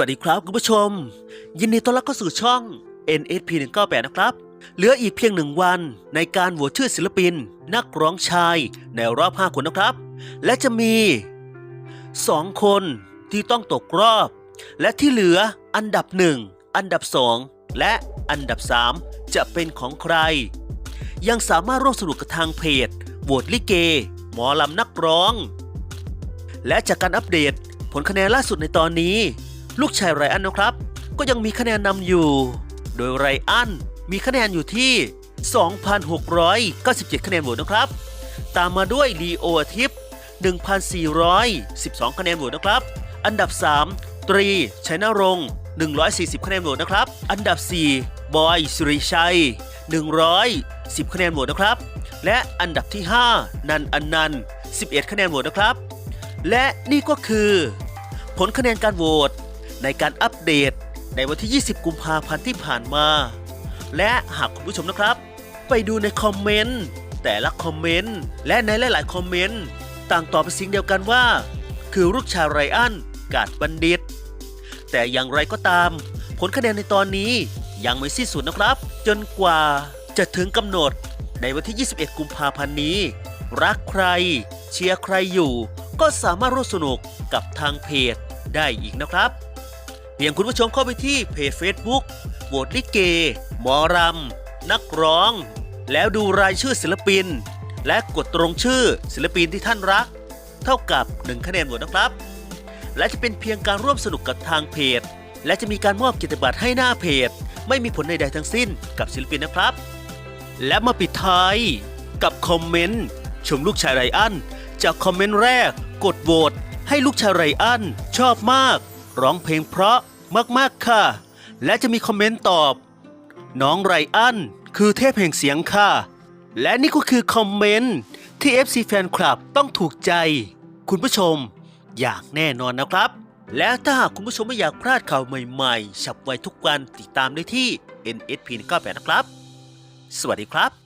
วัสดีครับคุณผู้ชม ยินดีต้อนรับเข้าสู่ช่อง NSP 198นะครับ เหลืออีกเพียงหนึ่งวันในการโหวตชื่อศิลปิน นักร้องชายในรอบ 5 คนนะครับ และจะมี 2 คนที่ต้องตกรอบ และที่เหลืออันดับ 1 อันดับ 2 และอันดับ 3 จะเป็นของใคร ยังสามารถร่วมสนุกกับทางเพจโหวตลิเก หมอลำนักร้อง และจากการอัปเดต ผลคะแนนล่าสุดในตอนนี้ ลูกชายไรอันนะครับ ก็ยังมีคะแนนนำอยู่ โดยไรอันมีคะแนนอยู่ที่ 2,697 คะแนนโหวตนะครับ ตามมาด้วยลีโออาทิพย์1,412 คะแนนโหวตนะครับ อันดับ 3 ตรีชัยนรงค์140 คะแนนโหวตนะครับ อันดับ 4 บอยสุริชัย 110 คะแนนโหวตนะครับ และอันดับที่ 5 นันอันนันต์11 คะแนนโหวตนะครับ และนี่ก็คือ ผลคะแนนการโหวต ในการอัปเดตในวันที่ 20 กุมภาพันธ์ที่ผ่านมา และหากคุณผู้ชมนะครับ ไปดูในคอมเมนต์แต่ละคอมเมนต์และในหลาย ๆ คอมเมนต์ต่างตอบเป็นสิ่งเดียวกันว่า คือลูกชายไรอันกาดบัณฑิต แต่อย่างไรก็ตาม ผลคะแนนในตอนนี้ยังไม่สิ้นสุดนะครับ จนกว่าจะถึงกำหนดในวันที่ 21 กุมภาพันธ์นี้ รักใคร เชียร์ใครอยู่ ก็สามารถร่วมสนุกกับทางเพจได้อีกนะครับ เพียงคุณผู้ชมเข้าไปที่เพจ Facebook โหวตลิเก หมอรำ นักร้อง แล้วดูรายชื่อศิลปิน และกดตรงชื่อศิลปินที่ท่านรัก เท่ากับ 1 คะแนนโหวตนะครับ และจะเป็นเพียงการร่วมสนุกกับทางเพจ และจะมีการมอบกียรติบัตรให้หน้าเพจ ไม่มีผลใดๆทั้งสิ้นกับศิลปินนะครับ และมาปิดท้ายกับคอมเมนต์ชมลูกชายไรอันจากคอมเมนต์แรกกดโหวตให้ลูกชายไรอันชอบมาก ร้องเพลงเพราะ มากๆค่ะ และจะมีคอมเมนต์ตอบ น้องไรอันคือเทพแห่งเสียงค่ะ และนี่ก็คือคอมเมนต์ที่ FC แฟนคลับต้องถูกใจ คุณผู้ชมอย่างแน่นอนนะครับ และถ้าหากคุณผู้ชมไม่อยากพลาดข่าวใหม่ๆ ฉับไวทุกวันติดตามได้ที่ NSP 98นะครับ สวัสดีครับ